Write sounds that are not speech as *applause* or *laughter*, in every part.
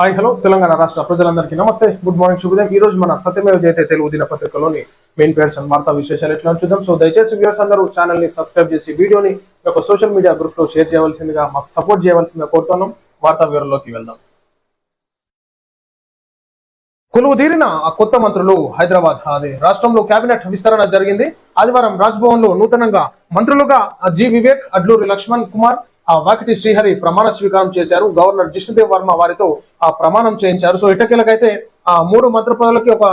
Hi hello Telangana రాష్ట్ర ప్రజలందరికీ నమస్తే. గుడ్ మార్నింగ్ శుభోదయం. ఈ రోజు మన సత్యమేవ జయతే తెలుగు దినపత్రికలోని మెయిన్ పేర్స్ అండ్ వార్తా విశేషాలు ఎట్లా చూద్దాం. సో దయచేసి వ్యూవర్స్ అందరూ ఛానల్ని సబ్స్క్రైబ్ చేసి వీడియోని ఒక యొక్క సోషల్ మీడియా గ్రూప్లో షేర్ చేయవలసిందిగా మాకు సపోర్ట్ చేయవలసిందిగా కోరుతున్నాం. వార్తా వివరంలోకి వెళ్దాం. కొలువు తీరిన ఆ కొత్త మంత్రులు హైదరాబాద్ అది రాష్ట్రంలో కేబినెట్ విస్తరణ జరిగింది. ఆదివారం రాజ్భవన్లో నూతనంగా మంత్రులుగా జి వివేక్ అడ్లూరి లక్ష్మణ్ కుమార్ ఆ వాకిటి శ్రీహరి ప్రమాణ స్వీకారం చేశారు. గవర్నర్ జిష్ణుదేవ్ వర్మ వారితో ఆ ప్రమాణం చేయించారు. సో ఇటకీలకైతే ఆ మూడు మంత్రి పదవులకి ఒక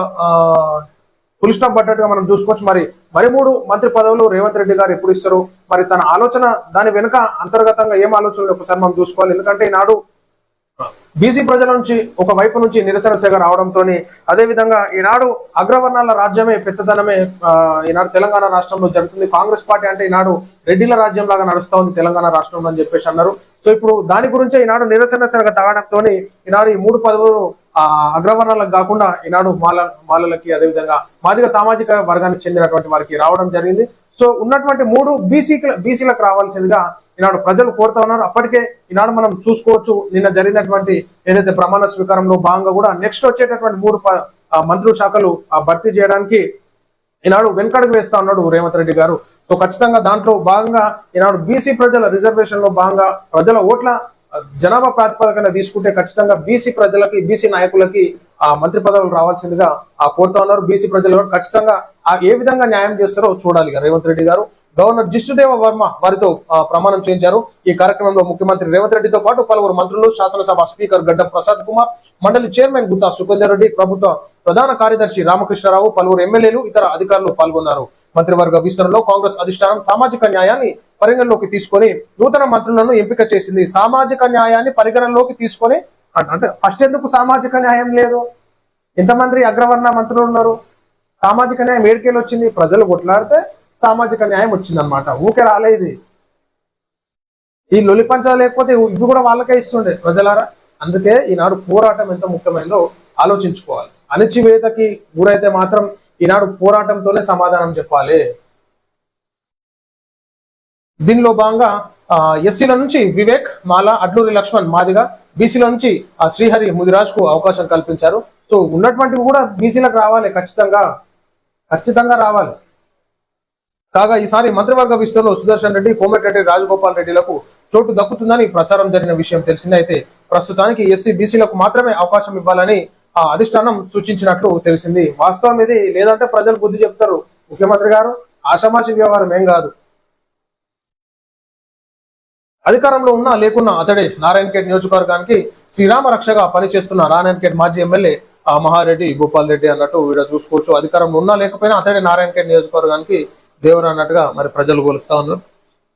ఫుల్ స్టాప్ పడ్డట్టుగా మనం చూసుకోవచ్చు. మరి మరి మూడు మంత్రి పదవులు రేవంత్ రెడ్డి గారు ఎప్పుడు ఇస్తారు? మరి తన ఆలోచన దాని వెనుక అంతర్గతంగా ఏం ఆలోచనలు? ఒకసారి మనం చూసుకోవాలి. ఎందుకంటే ఈనాడు బీసీ ప్రజల నుంచి ఒక వైపు నుంచి నిరసన సెగ రావడంతో అదేవిధంగా ఈనాడు అగ్రవర్ణాల రాజ్యమే పెద్దదనమే ఈనాడు తెలంగాణ రాష్ట్రంలో జరుగుతుంది. కాంగ్రెస్ పార్టీ అంటే ఈనాడు రెడ్డిల రాజ్యం లాగా నడుస్తా ఉంది తెలంగాణ రాష్ట్రంలో అని చెప్పేసి అన్నారు. సో ఇప్పుడు దాని గురించే ఈనాడు నిరసన సెగ తాగడంతో ఈనాడు ఈ మూడు పదవులు అగ్రవర్ణాలకు కాకుండా ఈనాడు మాల మాలలకి అదేవిధంగా మాదిగ సామాజిక వర్గానికి చెందినటువంటి వారికి రావడం జరిగింది. సో ఉన్నటువంటి మూడు బీసీ బీసీలకు రావాల్సిందిగా ఈనాడు ప్రజలు కోరుతా ఉన్నారు. అప్పటికే ఈనాడు మనం చూసుకోవచ్చు. నిన్న జరిగినటువంటి ఏదైతే ప్రమాణ స్వీకారంలో భాగంగా కూడా నెక్స్ట్ వచ్చేటటువంటి మూడు మంత్రుల శాఖలు ఆ భర్తీ చేయడానికి ఈనాడు వెనుకడుగు వేస్తా ఉన్నాడు రేవంత్ రెడ్డి గారు. సో ఖచ్చితంగా దాంట్లో భాగంగా ఈనాడు బీసీ ప్రజల రిజర్వేషన్లో భాగంగా ప్రజల ఓట్ల జనాభా ప్రాతిపదికన తీసుకుంటే ఖచ్చితంగా బీసీ ప్రజలకి బీసీ నాయకులకి ఆ మంత్రి పదవులు రావాల్సిందిగా ఆ కోరుతా ఉన్నారు. బీసీ ప్రజలు ఖచ్చితంగా ఆ ఏ విధంగా న్యాయం చేస్తారో చూడాలి రేవంత్ రెడ్డి గారు. గవర్నర్ జిష్ణుదేవ వర్మ వారితో ప్రమాణం చేయించారు. ఈ కార్యక్రమంలో ముఖ్యమంత్రి రేవంత్ రెడ్డితో పాటు పలువురు మంత్రులు శాసనసభ స్పీకర్ గడ్డం ప్రసాద్ కుమార్ మండలి చైర్మన్ గుత్తా సుఖేందర్ రెడ్డి ప్రభుత్వ ప్రధాన కార్యదర్శి రామకృష్ణారావు పలువురు ఎమ్మెల్యేలు ఇతర అధికారులు పాల్గొన్నారు. మంత్రివర్గ విస్తరణలో కాంగ్రెస్ అధిష్టానం సామాజిక న్యాయాన్ని పరిగణలోకి తీసుకొని నూతన మంత్రులను ఎంపిక చేసింది. సామాజిక న్యాయాన్ని పరిగణలోకి తీసుకొని అంటే ఫస్ట్ ఎందుకు సామాజిక న్యాయం లేదు? ఎంతమంది అగ్రవర్ణ మంత్రులు ఉన్నారు? సామాజిక న్యాయం ఏడికేలు వచ్చింది? ప్రజలు కొట్లాడితే సామాజిక న్యాయం వచ్చిందనమాట ఊకే రాలేదు ఈ లొలిపంచాలు లేకపోతే ఇది కూడా వాళ్ళకే ఇస్తుండే ప్రజలారా? అందుకే ఈనాడు పోరాటం ఎంత ముఖ్యమైనదో ఆలోచించుకోవాలి. అణచివేతకి గురైతే మాత్రం ఈనాడు పోరాటంతోనే సమాధానం చెప్పాలి. దీనిలో భాగంగా ఎస్సీల నుంచి వివేక్ మాల అడ్లూరి లక్ష్మణ్ మాదిగా బీసీల నుంచి ఆ శ్రీహరి ముదిరాజ్కు అవకాశం కల్పించారు. సో ఉన్నటువంటివి కూడా బీసీలకు రావాలి ఖచ్చితంగా. ఖచ్చితంగా రావాలి. కాగా ఈసారి మంత్రివర్గ విస్తరణలో సుదర్శన్ రెడ్డి కోమటిరెడ్డి రాజగోపాల్ రెడ్డిలకు చోటు దక్కుతుందని ప్రచారం జరిగిన విషయం తెలిసిందే. అయితే ప్రస్తుతానికి ఎస్సీ బీసీలకు మాత్రమే అవకాశం ఇవ్వాలని ఆ అధిష్టానం సూచించినట్లు తెలిసింది. వాస్తవం ఇది లేదంటే ప్రజలు బుద్ధి చెప్తారు. ముఖ్యమంత్రి గారు ఆషామాషి వ్యవహారం ఏం కాదు. అధికారంలో ఉన్నా లేకున్నా అతడే నారాయణఖేడ్ నియోజకవర్గానికి శ్రీరామ రక్షగా పనిచేస్తున్న నారాయణఖేడ్ మాజీ ఎమ్మెల్యే ఆ మహారెడ్డి భూపాల్ రెడ్డి అన్నట్టు వీడ చూసుకోవచ్చు. అధికారంలో ఉన్నా లేకపోయినా అతడే నారాయణఖేడ్ నియోజకవర్గానికి దేవుడు అన్నట్టుగా మరి ప్రజలు కొలుస్తా ఉన్నారు.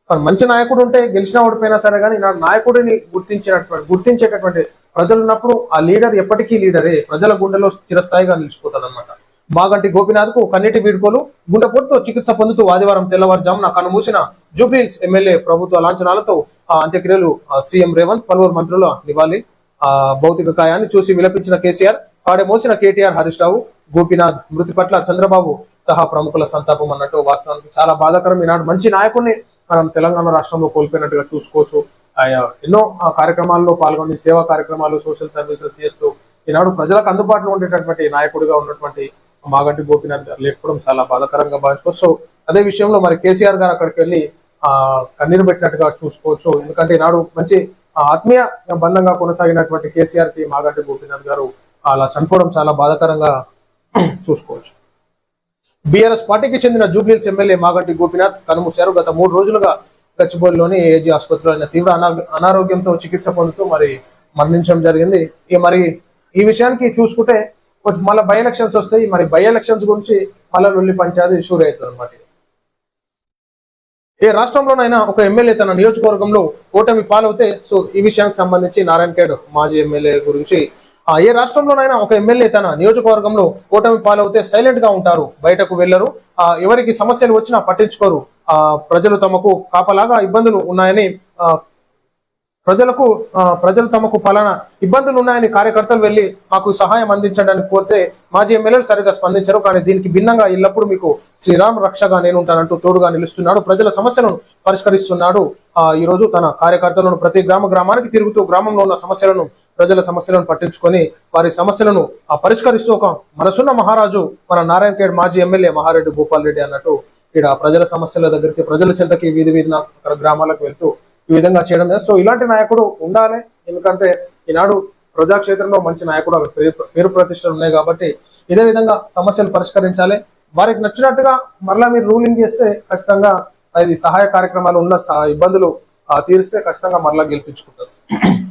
మరి మంచి నాయకుడు ఉంటే గెలిచినా ఓడిపోయినా సరే కానీ నా నాయకుడిని గుర్తించినటువంటి గుర్తించేటటువంటి ప్రజలు ఉన్నప్పుడు ఆ లీడర్ ఎప్పటికీ లీడరే. ప్రజల గుండెలో చిరస్థాయిగా నిలిచిపోతాడు అనమాట మాగంటి గోపినాథ్కు కన్నీటి వీడ్కోలు గుండెపోటుతో చికిత్స పొందుతూ ఆదివారం తెల్లవారుజామున కనుమూసిన జూబ్లీహిల్స్ ఎమ్మెల్యే ప్రభుత్వ లాంఛనాలతో ఆ అంత్యక్రియలు సీఎం రేవంత్ పలువురు మంత్రుల నివాళి ఆ భౌతిక కాయాన్ని చూసి విలపించిన కేసీఆర్ కాడే మోసిన కేటీఆర్ హరీష్ రావు గోపినాథ్ మృతి పట్ల చంద్రబాబు సహా ప్రముఖుల సంతాపం అన్నట్టు వాస్తవానికి చాలా బాధాకరం. ఈనాడు మంచి నాయకుడిని మనం తెలంగాణ రాష్ట్రంలో కోల్పోయినట్టుగా చూసుకోవచ్చు. ఆయా ఎన్నో కార్యక్రమాల్లో పాల్గొని సేవా కార్యక్రమాలు సోషల్ సర్వీసెస్ చేస్తూ ఈనాడు ప్రజలకు అందుబాటులో ఉండేటటువంటి నాయకుడిగా ఉన్నటువంటి మాగంటి గోపినాథ్ గారు లేకపోవడం చాలా బాధాకరంగా భావించుకోవచ్చు సో అదే విషయంలో మరి కేసీఆర్ గారు అక్కడికి వెళ్ళి ఆ కన్నీరు పెట్టినట్టుగా చూసుకోవచ్చు. ఎందుకంటే ఈనాడు మంచి ఆత్మీయ బంధంగా కొనసాగినటువంటి కేసీఆర్కి మాగంటి గోపినాథ్ గారు అలా చనిపోవడం చాలా బాధాకరంగా చూసుకోవచ్చు. బీఆర్ఎస్ పార్టీకి చెందిన జూబ్లీహిల్స్ ఎమ్మెల్యే మాగంటి గోపినాథ్ కనుమూశారు. గత మూడు రోజులుగా గచ్చిబౌలిలోని ఏజీ ఆసుపత్రిలో ఆయన తీవ్ర అనారోగ్యంతో చికిత్స పొందుతూ మరి మరణించడం జరిగింది. మరి ఈ విషయానికి చూసుకుంటే మళ్ళీ బై ఎలక్షన్స్ వస్తాయి మరి బై ఎలక్షన్స్ గురించి మళ్ళీ వెళ్ళి పంచాయతీ ఇష్యూర్ అవుతుంది అనమాట ఏ రాష్ట్రంలోనైనా ఒక ఎమ్మెల్యే తన నియోజకవర్గంలో ఓటమి పాలవుతే సో ఈ విషయానికి సంబంధించి నారాయణ ఖేడ్ మాజీ ఎమ్మెల్యే గురించి ఏ రాష్ట్రంలోనైనా ఒక ఎమ్మెల్యే తన నియోజకవర్గంలో ఓటమి పాలవుతే సైలెంట్గా ఉంటారు బయటకు వెళ్ళరు ఆ ఎవరికి సమస్యలు వచ్చినా పట్టించుకోరు ఆ ప్రజలు తమకు కాపలాగా ఇబ్బందులు ఉన్నాయని ప్రజలకు ప్రజలు తమకు ఫలానా ఇబ్బందులు ఉన్నాయని కార్యకర్తలు వెళ్ళి మాకు సహాయం అందించడానికి పోతే మాజీ ఎమ్మెల్యేలు సరిగా స్పందించారు. కానీ దీనికి భిన్నంగా ఎల్లప్పుడూ మీకు శ్రీరామ్ రక్షగా నేను ఉంటానంటూ తోడుగా నిలుస్తున్నాడు. ప్రజల సమస్యలను పరిష్కరిస్తున్నాడు. ఆ ఈ రోజు తన కార్యకర్తలను ప్రతి గ్రామ గ్రామానికి తిరుగుతూ గ్రామంలో ఉన్న సమస్యలను ప్రజల సమస్యలను పట్టించుకొని వారి సమస్యలను ఆ పరిష్కరిస్తూ ఒక మనసున్న మహారాజు మన నారాయణ ఖేడ్ మాజీ ఎమ్మెల్యే మహారెడ్డి భూపాల్ రెడ్డి అన్నట్టు ఇక్కడ ప్రజల సమస్యల దగ్గరికి ప్రజల చెంతకి వీధి వీధిన గ్రామాలకు వెళ్తూ ఈ విధంగా చేయడం సో ఇలాంటి నాయకుడు ఉండాలి. ఎందుకంటే ఈనాడు ప్రజాక్షేత్రంలో మంచి నాయకుడు పేరు పేరు ప్రతిష్టలు ఉన్నాయి కాబట్టి ఇదే విధంగా సమస్యలు పరిష్కరించాలి. వారికి నచ్చినట్టుగా మరలా మీరు రూలింగ్ చేస్తే ఖచ్చితంగా అది సహాయ కార్యక్రమాలు ఉన్న ఇబ్బందులు ఆ, తీరిస్తే ఖచ్చితంగా మరలా గెలిపించుకుంటారు. *clears throat*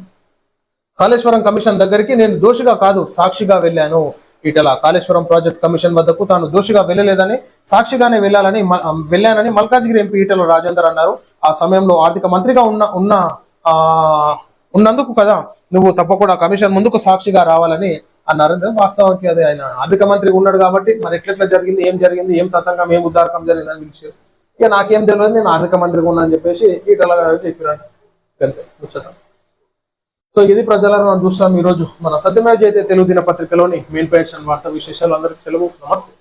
కాళేశ్వరం కమిషన్ దగ్గరికి నేను దోషిగా కాదు సాక్షిగా వెళ్ళాను. ఇటల కాళేశ్వరం ప్రాజెక్ట్ కమిషన్ వద్దకు తాను దోషిగా వెళ్ళలేదని సాక్షిగానే వెళ్ళాలని వెళ్ళానని మల్కాజ్గిరి ఎంపీ ఈటల రాజేందర్ అన్నారు. ఆ సమయంలో ఆర్థిక మంత్రిగా ఉన్న ఉన్న ఆ ఉన్నందుకు కదా నువ్వు తప్పకుండా కమిషన్ ముందుకు సాక్షిగా రావాలని అన్నారు వాస్తవానికి అదే ఆయన ఆర్థిక మంత్రి ఉన్నాడు కాబట్టి మరి ఎట్లెట్లా జరిగింది ఏం జరిగింది ఏం తతంగం ఏం ఉద్దారకం జరిగింది అని పిలిచారు. ఇక నాకేం తెలియదు నేను ఆర్థిక మంత్రిగా ఉన్నా అని చెప్పేసి ఈటల గారు చెప్పినట్టు అంతే సో ఇది ప్రజలను మనం చూస్తాం ఈ రోజు మన సత్యమేవ అయితే తెలుగు దినపత్రికలోని మెయిన్ పేషన్ వార్తా విశేషాలు. అందరికీ సెలవు. నమస్తే.